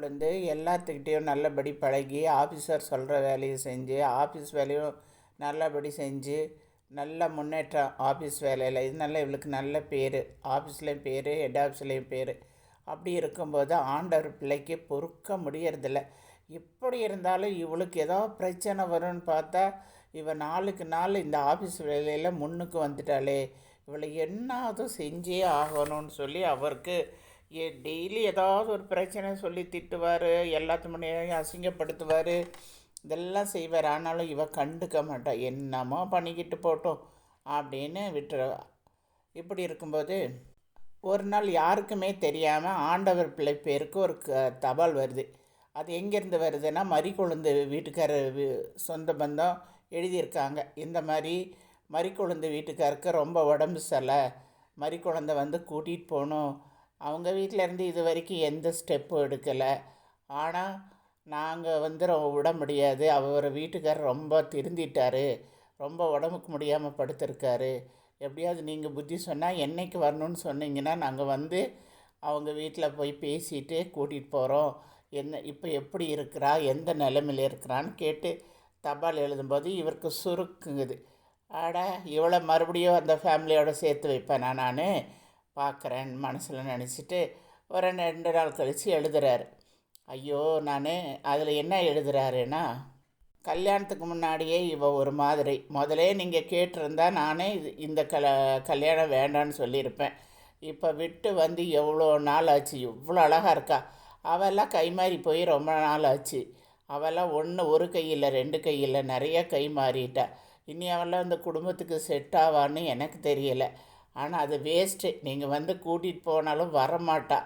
வந்து எல்லாத்துக்கிட்டேயும் நல்லபடி பழகி ஆஃபீஸர் சொல்கிற வேலையை செஞ்சு ஆஃபீஸ் வேலையும் நல்லபடி செஞ்சு நல்ல முன்னேற்றம் ஆஃபீஸ் வேலையில் இதனால இவளுக்கு நல்ல பேர். ஆஃபீஸ்லேயும் பேர் ஹெட் ஆஃபீஸ்லேயும் பேர். அப்படி இருக்கும்போது ஆண்டவர் பிள்ளைக்கு பொறுக்க முடியறதில்ல. எப்படி இருந்தாலும் இவளுக்கு ஏதோ பிரச்சனை வரும்னு பார்த்தா இவள் நாளுக்கு நாள் இந்த ஆஃபீஸ் வேலையில் முன்னுக்கு வந்துட்டாளே. இவளை என்னாவது செஞ்சே ஆகணும்னு சொல்லி அவருக்கு ஏ டெய்லி ஏதாவது ஒரு பிரச்சனை சொல்லி திட்டுவார் எல்லாத்து முன்னாடியும் அசிங்கப்படுத்துவார் இதெல்லாம் செய்வார். ஆனாலும் இவ கண்டுக்க மாட்டா. என்னமோ பண்ணிக்கிட்டு போட்டோம் அப்படின்னு விட்டுருவா இப்படி இருக்கும்போது ஒரு நாள் யாருக்குமே தெரியாமல் ஆண்டவர் பிள்ளை பேருக்கு ஒரு க தபால் வருது. அது எங்கேருந்து வருதுன்னா மறிக்கொழுந்து வீட்டுக்காரர் சொந்த பந்தம் எழுதியிருக்காங்க. இந்த மாதிரி மறிக்கொழுந்து வீட்டுக்காருக்கு ரொம்ப உடம்பு சரியில்லை மறிக்குழந்தை வந்து கூட்டிகிட்டு போகணும். அவங்க வீட்டில் இருந்து இது வரைக்கும் எந்த ஸ்டெப்பும் எடுக்கலை. ஆனால் நாங்கள் வந்து விட முடியாது. அவர் வீட்டுக்காரர் ரொம்ப திருந்திட்டார். ரொம்ப உடம்புக்கு முடியாமல் படுத்திருக்காரு. எப்படியாவது நீங்கள் புத்தி சொன்னால் என்றைக்கு வரணும்னு சொன்னீங்கன்னா நாங்கள் வந்து அவங்க வீட்டில் போய் பேசிட்டு கூட்டிகிட்டு போகிறோம் என்ன இப்போ எப்படி இருக்கிறா? எந்த நிலமையில் இருக்கிறான்னு கேட்டு தபால் எழுதும்போது இவருக்கு சுருக்குங்குது. ஆட இவளை மறுபடியும் அந்த ஃபேமிலியோடு சேர்த்து வைப்பேனா நான்? பார்க்குறேன் மனசில் நினச்சிட்டு ஒரு ரெண்டு நாள் கழித்து எழுதுறாரு. ஐயோ நான் அதில் என்ன எழுதுறாருன்னா கல்யாணத்துக்கு முன்னாடியே இவ ஒரு மாதிரி. முதலே நீங்கள் கேட்டிருந்தா நானே இது இந்த கல கல்யாணம் வேண்டான்னு சொல்லியிருப்பேன். இப்போ விட்டு வந்து எவ்வளோ நாள் ஆச்சு? இவ்வளோ அழகாக இருக்கா? அவெல்லாம் கை மாறி போய் ரொம்ப நாள் ஆச்சு. அவெல்லாம் ஒன்று ஒரு கையில் ரெண்டு கையில் நிறைய கை மாறிட்டா. இனி அவெல்லாம் இந்த குடும்பத்துக்கு செட் ஆவான்னு எனக்கு தெரியல. ஆனால் அது வேஸ்ட்டு நீங்கள் வந்து கூட்டிகிட்டு போனாலும் வரமாட்டா.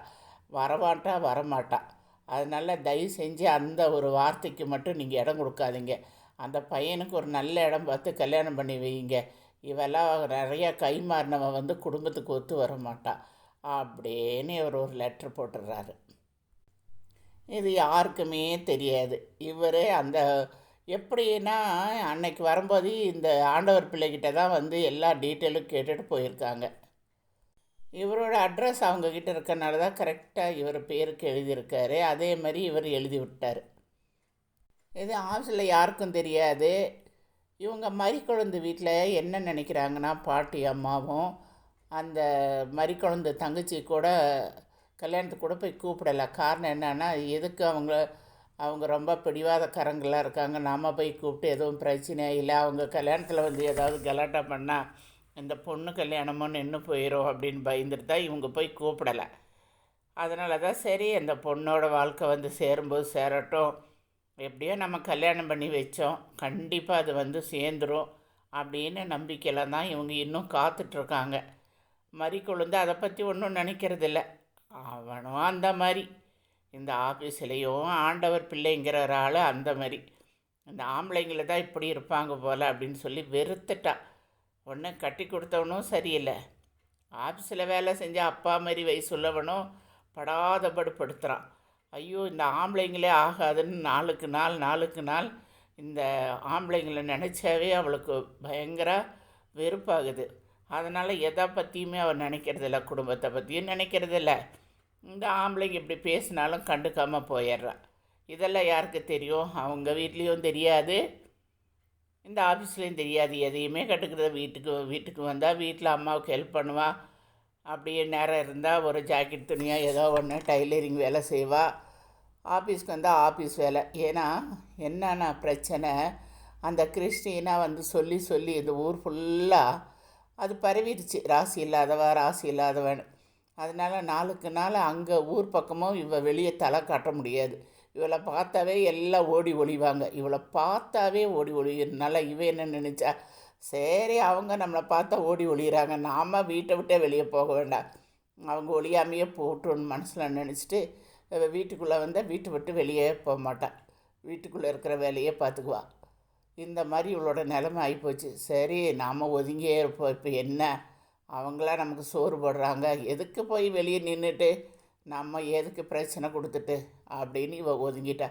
வரமாட்டா வரமாட்டா. அதனால் தயவு செஞ்சு அந்த ஒரு வார்த்தைக்கு மட்டும் நீங்கள் இடம் கொடுக்காதீங்க. அந்த பையனுக்கு ஒரு நல்ல இடம் பார்த்து கல்யாணம் பண்ணி வைங்க இவெல்லாம் நிறையா கை மாறினவ வந்து குடும்பத்துக்கு ஒத்து வர மாட்டா அப்படின்னு இவர் ஒரு லெட்ரு போட்டுடுறாரு. இது யாருக்குமே தெரியாது. இவரே அந்த எப்படின்னா அன்னைக்கு வரும்போது இந்த ஆண்டவர் பிள்ளைகிட்ட தான் வந்து எல்லா டீட்டெயிலும் கேட்டுட்டு போயிருக்காங்க. இவரோட அட்ரஸ் அவங்கக்கிட்ட இருக்கனால தான் கரெக்டாக இவர் பேருக்கு எழுதியிருக்காரு. அதே மாதிரி இவர் எழுதி விட்டார். இது ஆஃபீஸில் யாருக்கும் தெரியாது. இவங்க மறிக்குழந்து வீட்டில் என்ன நினைக்கிறாங்கன்னா பாட்டி அம்மாவும் அந்த மறிக்குழந்து தங்கச்சி கூட கல்யாணத்துக்கு கூட போய் கூப்பிடலை. காரணம் என்னென்னா எதுக்கு அவங்க அவங்க ரொம்ப பிடிவாதக்காரங்களாக இருக்காங்க. நாம் போய் கூப்பிட்டு எதுவும் பிரச்சனை இல்லை. அவங்க கல்யாணத்தில் வந்து ஏதாவது கலாட்டா பண்ணால் இந்த பொண்ணு கல்யாணமும் நின்று போயிடும் அப்படின்னு பயந்துட்டு தான் இவங்க போய் கூப்பிடலை. அதனால தான் சரி அந்த பொண்ணோட வாழ்க்கை வந்து சேரும்போது சேரட்டும். எப்படியோ நம்ம கல்யாணம் பண்ணி வச்சோம். கண்டிப்பாக அது வந்து சேர்ந்துடும் அப்படின்னு நம்பிக்கையில் தான் இவங்க இன்னும் காத்துட்ருக்காங்க. மறி கொழுந்து அதை பற்றி ஒன்றும் நினைக்கிறதில்ல. அவனும் அந்த மாதிரி. இந்த ஆஃபீஸ்லேயும் ஆண்டவர் பிள்ளைங்கிற ஒரு ஆள் அந்த மாதிரி. இந்த ஆம்பளைங்கள தான் இப்படி இருப்பாங்க போல் அப்படின்னு சொல்லி வெறுத்துட்டா. ஒன்று கட்டி கொடுத்தவனும் சரியில்லை. ஆஃபீஸில் வேலை செஞ்ச அப்பா மாதிரி வயசு உள்ளவனும் படாதபடு ஐயோ இந்த ஆம்பளைங்களே ஆகாதுன்னு நாளுக்கு நாள் நாளுக்கு நாள் இந்த ஆம்பளைங்களை நினச்சாவே அவளுக்கு பயங்கர வெறுப்பாகுது. அதனால் எதை பற்றியுமே அவள் நினைக்கிறதில்ல குடும்பத்தை பற்றியும் நினைக்கிறதில்ல. இந்த ஆம்பளைங்க இப்படி பேசினாலும் கண்டுக்காமல் போயிடுறா. இதெல்லாம் யாருக்கு தெரியும்? அவங்க வீட்லேயும் தெரியாது. இந்த ஆஃபீஸ்லேயும் தெரியாது. எதையுமே கட்டுக்கிறத வீட்டுக்கு வீட்டுக்கு வந்தால் வீட்டில் அம்மாவுக்கு ஹெல்ப் பண்ணுவாள் அப்படியே நேரம் இருந்தால் ஒரு ஜாக்கெட் துணியாக ஏதோ ஒன்று டைலரிங் வேலை செய்வா. ஆஃபீஸ்க்கு வந்தால் ஆஃபீஸ் வேலை. ஏன்னா என்னென்ன பிரச்சனை? அந்த கிறிஸ்டினா வந்து சொல்லி சொல்லி இந்த ஊர் ஃபுல்லாக அது பரவிடுச்சு. ராசி இல்லாதவா ராசி இல்லாதவன் அதனால் நாளுக்கு நாள் அங்கே ஊர் பக்கமும் இவ வெளியே தலை காட்ட முடியாது. இவளை பார்த்தாவே எல்லாம் ஓடி ஒழிவாங்க இவளை பார்த்தாவே ஓடி ஒளிகிறனால இவ என்ன நினச்சா? சரி அவங்க நம்மளை பார்த்தா ஓடி ஒழிகிறாங்க நாம் வீட்டை விட்டே வெளியே போக வேண்டாம். அவங்க ஒழியாமையே போட்டுன்னு மனசில் நினச்சிட்டு வீட்டுக்குள்ளே வந்தால் வீட்டை விட்டு வெளியே போக மாட்டாள் வீட்டுக்குள்ளே இருக்கிற வேலையே பார்த்துக்குவா. இந்த மாதிரி இவளோட நிலைமை ஆகிப்போச்சு சரி நாம் ஒதுங்கியே இருப்போம். இப்போ என்ன? அவங்களாம் நமக்கு சோறு போடுறாங்க. எதுக்கு போய் வெளியே நின்றுட்டு நம்ம எதுக்கு பிரச்சனை கொடுத்துட்டு அப்படின்னு இவ ஒதுங்கிட்டா.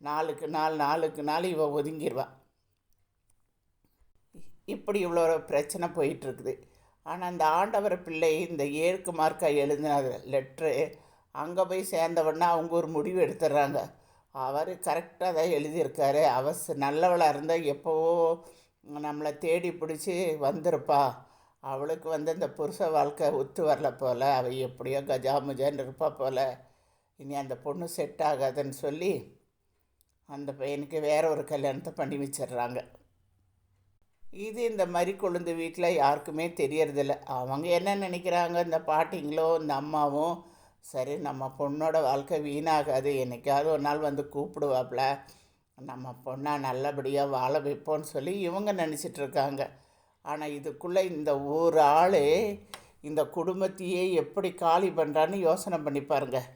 நாளுக்கு நாள் நாளுக்கு நாள் இவ ஒதுங்கிடுவா இப்படி இவ்வளோ பிரச்சனை போயிட்டுருக்குது. ஆனால் அந்த ஆண்டவர் பிள்ளை இந்த ஏற்கு மார்க்கா எழுதின லெட்ரு அங்கே போய் சேர்ந்தவொடனே அவங்க ஒரு முடிவு எடுத்துடுறாங்க. அவர் கரெக்டாக தான் எழுதியிருக்காரு. அவர் நல்லவளாக இருந்தால் எப்போவோ நம்மளை தேடி பிடிச்சி வந்திருப்பா. அவளுக்கு வந்து இந்த புருஷ வாழ்க்கை ஒத்து வரல போல் அவள் எப்படியோ கஜாமுஜான்னு இருப்பா போல். இனி அந்த பொண்ணு செட் ஆகாதுன்னு சொல்லி அந்த பையனுக்கு வேற ஒரு கல்யாணத்தை பண்ணி வச்சிடுறாங்க. இது இந்த மாதிரி கொழுந்து வீட்டில் யாருக்குமே தெரியறதில்ல. அவங்க என்ன நினைக்கிறாங்க? இந்த பாட்டிங்களோ இந்த அம்மாவும் சரி நம்ம பொண்ணோட வாழ்க்கை வீணாகாது. என்னைக்காவது ஒரு நாள் வந்து கூப்பிடுவாப்புல நம்ம பொண்ணை நல்லபடியாக வாழ வைப்போம்னு சொல்லி இவங்க நினச்சிட்டு இருக்காங்க. ஆனால் இதுக்குள்ளே இந்த ஒரு ஆள் இந்த குடும்பத்தையே எப்படி காலி பண்ணுறான்னு யோசனை பண்ணி பாருங்கள்